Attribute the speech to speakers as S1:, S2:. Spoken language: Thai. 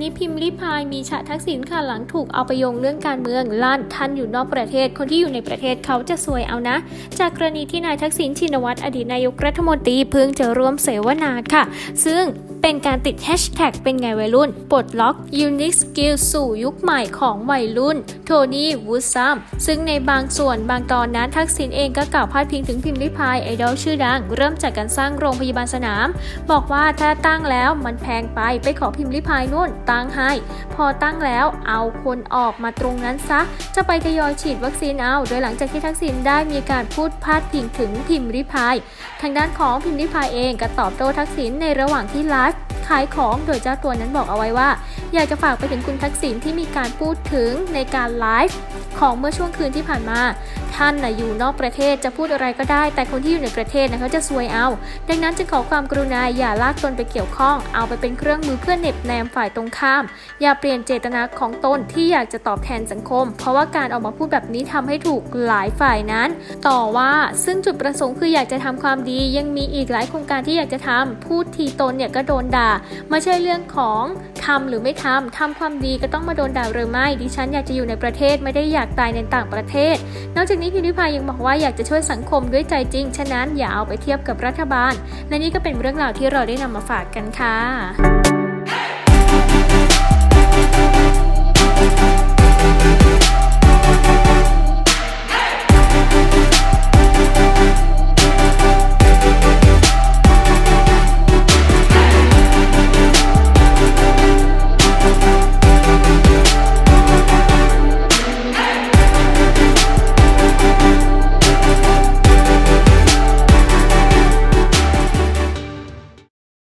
S1: นี้พิมพ์ลิพายมีฉะทักษิณค่ะหลังถูกเอาไปโยงเรื่องการเมืองลั่นท่านอยู่นอกประเทศคนที่อยู่ในประเทศเขาจะสวยเอานะ จากกรณีที่นายทักษิณชินวัตรอดีตนายกรัฐมนตรีเพิ่งจะร่วมเสวนาค่ะ ซึ่ง เป็นการติดแฮชแท็กเป็นไงวัยรุ่น ปลดล็อก Unique Skill สู่ยุคใหม่ของวัยรุ่น โทนี่วูดซัมซึ่งในบางส่วนบางตอนนั้นทักษิณเองก็กล่าวพาดพิงถึงพิมพ์ลิพายไอดอลชื่อดัง เริ่มจากการสร้างโรงพยาบาลสนาม บอกว่าถ้าตั้งแล้วมันแพงไปไปขอพิมพ์ลิพายนู่นตั้งให้ พอตั้งแล้วเอาคนออกมาตรงนั้นซะ จะไปทยอยฉีดวัคซีนเอา โดยหลังจากที่ทักษิณได้มีการพูดพาดพิงถึงพิมพ์ริพาย ทางด้านของพิมพ์ริพายเองก็ตอบโต้ทักษิณในระหว่างที่ไลฟ์ ขายของโดยเจ้าตัวนั้นบอกเอาไว้ว่า อยากจะฝากไปถึงคุณทักษิณที่มีการพูดถึงในการไลฟ์ของเมื่อช่วงคืนที่ผ่านมา ท่านนะอยู่นอกประเทศจะพูดอะไรก็ได้ แต่คนที่อยู่ในประเทศนะเขาจะซวยเอา ดังนั้นจึงขอความกรุณาอย่าลากตนไปเกี่ยวข้อง เอาไปเป็นเครื่องมือเพื่อเหน็บแนมฝ่ายตรงข้าม อย่าเปลี่ยนเจตนาของตนที่อยากจะตอบแทนสังคม เพราะว่าการออกมาพูดแบบนี้ทำให้ถูกหลายฝ่ายนั้น ต่อว่าซึ่งจุดประสงค์คืออยากจะทำความดียังมีอีกหลายโครงการที่อยากจะทำพูดทีตนเนี่ยก็โดนด่าไม่ใช่เรื่องของทำหรือไม่ทำทำความดีก็ต้องมาโดนด่าหรือไม่ ดิฉันอยากจะอยู่ในประเทศไม่ได้อยากตายในต่างประเทศ นอกจากนี้พิมพิพายยังบอกว่าอยากจะช่วยสังคมด้วยใจจริง ฉะนั้นอย่าเอาไปเทียบกับรัฐบาล และนี่ก็เป็นเรื่องราวที่เราได้นำมาฝากกันค่ะ